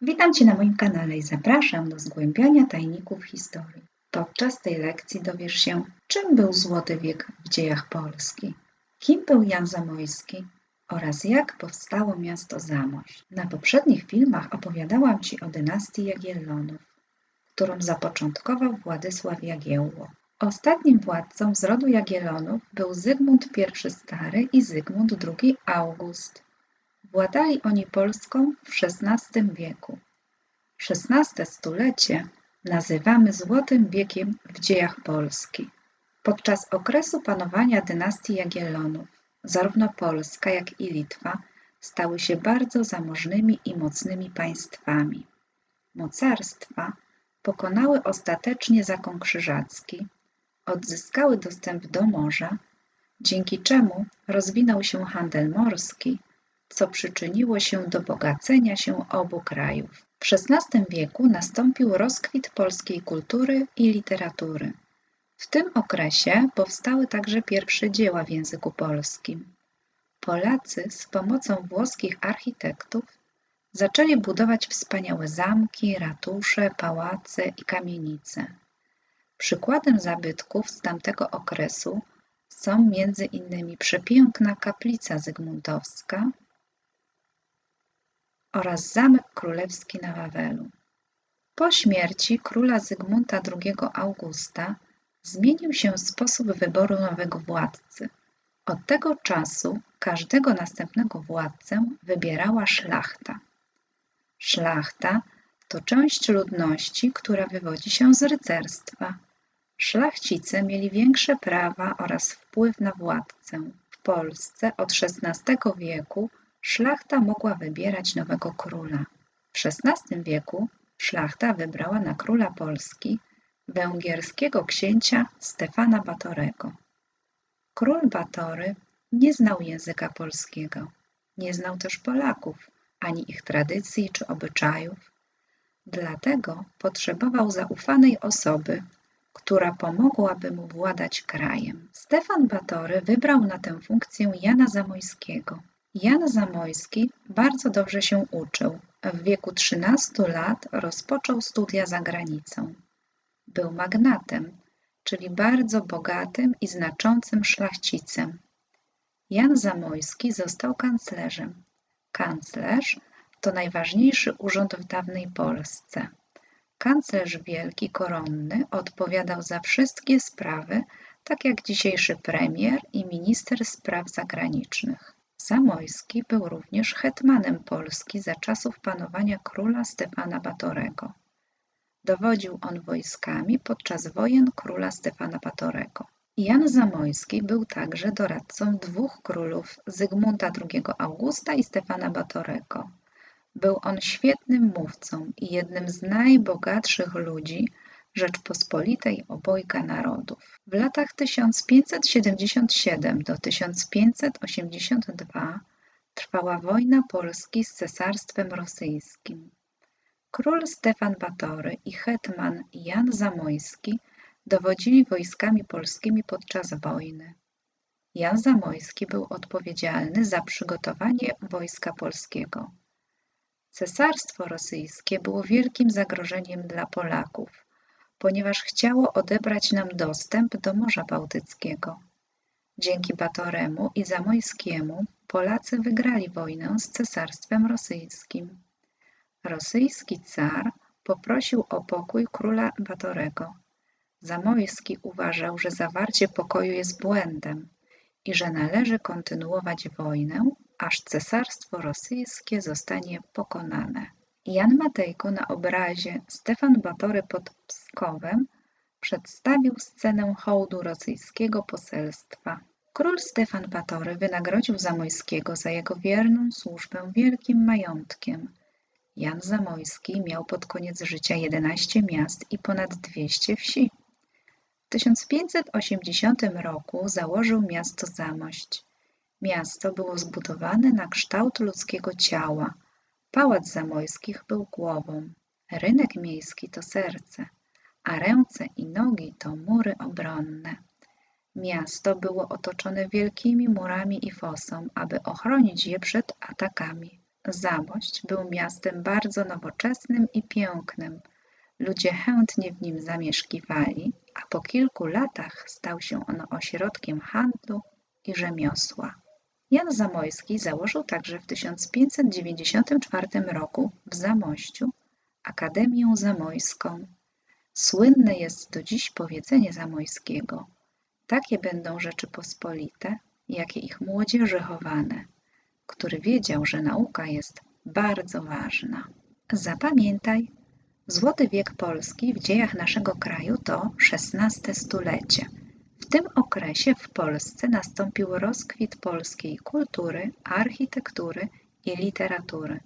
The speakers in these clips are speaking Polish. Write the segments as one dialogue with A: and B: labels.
A: Witam Cię na moim kanale i zapraszam do zgłębiania tajników historii. Podczas tej lekcji dowiesz się, czym był Złoty Wiek w dziejach Polski, kim był Jan Zamojski oraz jak powstało miasto Zamość. Na poprzednich filmach opowiadałam Ci o dynastii Jagiellonów, którą zapoczątkował Władysław Jagiełło. Ostatnim władcą z rodu Jagiellonów był Zygmunt I Stary i Zygmunt II August. Władali oni Polską w XVI wieku. XVI stulecie nazywamy Złotym Wiekiem w dziejach Polski. Podczas okresu panowania dynastii Jagiellonów zarówno Polska, jak i Litwa stały się bardzo zamożnymi i mocnymi państwami. Mocarstwa pokonały ostatecznie zakon krzyżacki, odzyskały dostęp do morza, dzięki czemu rozwinął się handel morski co przyczyniło się do bogacenia się obu krajów. W XVI wieku nastąpił rozkwit polskiej kultury i literatury. W tym okresie powstały także pierwsze dzieła w języku polskim. Polacy z pomocą włoskich architektów zaczęli budować wspaniałe zamki, ratusze, pałace i kamienice. Przykładem zabytków z tamtego okresu są między innymi przepiękna kaplica zygmuntowska oraz Zamek Królewski na Wawelu. Po śmierci króla Zygmunta II Augusta zmienił się sposób wyboru nowego władcy. Od tego czasu każdego następnego władcę wybierała szlachta. Szlachta to część ludności, która wywodzi się z rycerstwa. Szlachcice mieli większe prawa oraz wpływ na władcę. W Polsce od XVI wieku szlachta mogła wybierać nowego króla. W XVI wieku szlachta wybrała na króla Polski węgierskiego księcia Stefana Batorego. Król Batory nie znał języka polskiego, nie znał też Polaków, ani ich tradycji czy obyczajów. Dlatego potrzebował zaufanej osoby, która pomogłaby mu władać krajem. Stefan Batory wybrał na tę funkcję Jana Zamojskiego. Jan Zamojski bardzo dobrze się uczył. W wieku 13 lat rozpoczął studia za granicą. Był magnatem, czyli bardzo bogatym i znaczącym szlachcicem. Jan Zamojski został kanclerzem. Kanclerz to najważniejszy urząd w dawnej Polsce. Kanclerz wielki koronny odpowiadał za wszystkie sprawy, tak jak dzisiejszy premier i minister spraw zagranicznych. Zamojski był również hetmanem Polski za czasów panowania króla Stefana Batorego. Dowodził on wojskami podczas wojen króla Stefana Batorego. Jan Zamojski był także doradcą dwóch królów Zygmunta II Augusta i Stefana Batorego. Był on świetnym mówcą i jednym z najbogatszych ludzi Rzeczpospolitej Obojga Narodów. W latach 1577 do 1582 trwała wojna Polski z Cesarstwem Rosyjskim. Król Stefan Batory i hetman Jan Zamojski dowodzili wojskami polskimi podczas wojny. Jan Zamojski był odpowiedzialny za przygotowanie wojska polskiego. Cesarstwo rosyjskie było wielkim zagrożeniem dla Polaków ponieważ chciało odebrać nam dostęp do Morza Bałtyckiego. Dzięki Batoremu i Zamojskiemu Polacy wygrali wojnę z Cesarstwem Rosyjskim. Rosyjski car poprosił o pokój króla Batorego. Zamojski uważał, że zawarcie pokoju jest błędem i że należy kontynuować wojnę, aż Cesarstwo Rosyjskie zostanie pokonane. Jan Matejko na obrazie Stefan Batory pod Pskowem przedstawił scenę hołdu rosyjskiego poselstwa. Król Stefan Batory wynagrodził Zamojskiego za jego wierną służbę wielkim majątkiem. Jan Zamojski miał pod koniec życia 11 miast i ponad 200 wsi. W 1580 roku założył miasto Zamość. Miasto było zbudowane na kształt ludzkiego ciała – Pałac Zamojskich był głową, rynek miejski to serce, a ręce i nogi to mury obronne. Miasto było otoczone wielkimi murami i fosą, aby ochronić je przed atakami. Zamość był miastem bardzo nowoczesnym i pięknym. Ludzie chętnie w nim zamieszkiwali, a po kilku latach stał się on ośrodkiem handlu i rzemiosła. Jan Zamojski założył także w 1594 roku w Zamościu Akademię Zamojską. Słynne jest do dziś powiedzenie Zamojskiego: Takie będą rzeczy pospolite, jakie ich młodzieży chowane, który wiedział, że nauka jest bardzo ważna. Zapamiętaj, złoty wiek Polski w dziejach naszego kraju to XVI stulecie. W tym okresie w Polsce nastąpił rozkwit polskiej kultury, architektury i literatury.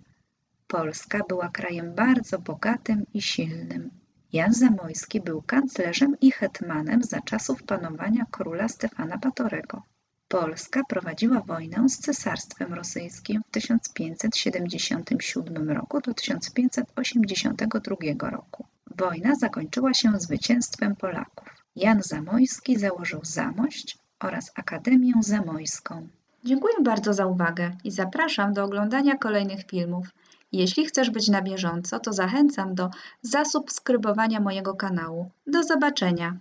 A: Polska była krajem bardzo bogatym i silnym. Jan Zamojski był kanclerzem i hetmanem za czasów panowania króla Stefana Batorego. Polska prowadziła wojnę z Cesarstwem Rosyjskim w 1577 roku do 1582 roku. Wojna zakończyła się zwycięstwem Polaków. Jan Zamojski założył Zamość oraz Akademię Zamojską.
B: Dziękuję bardzo za uwagę i zapraszam do oglądania kolejnych filmów. Jeśli chcesz być na bieżąco, to zachęcam do zasubskrybowania mojego kanału. Do zobaczenia!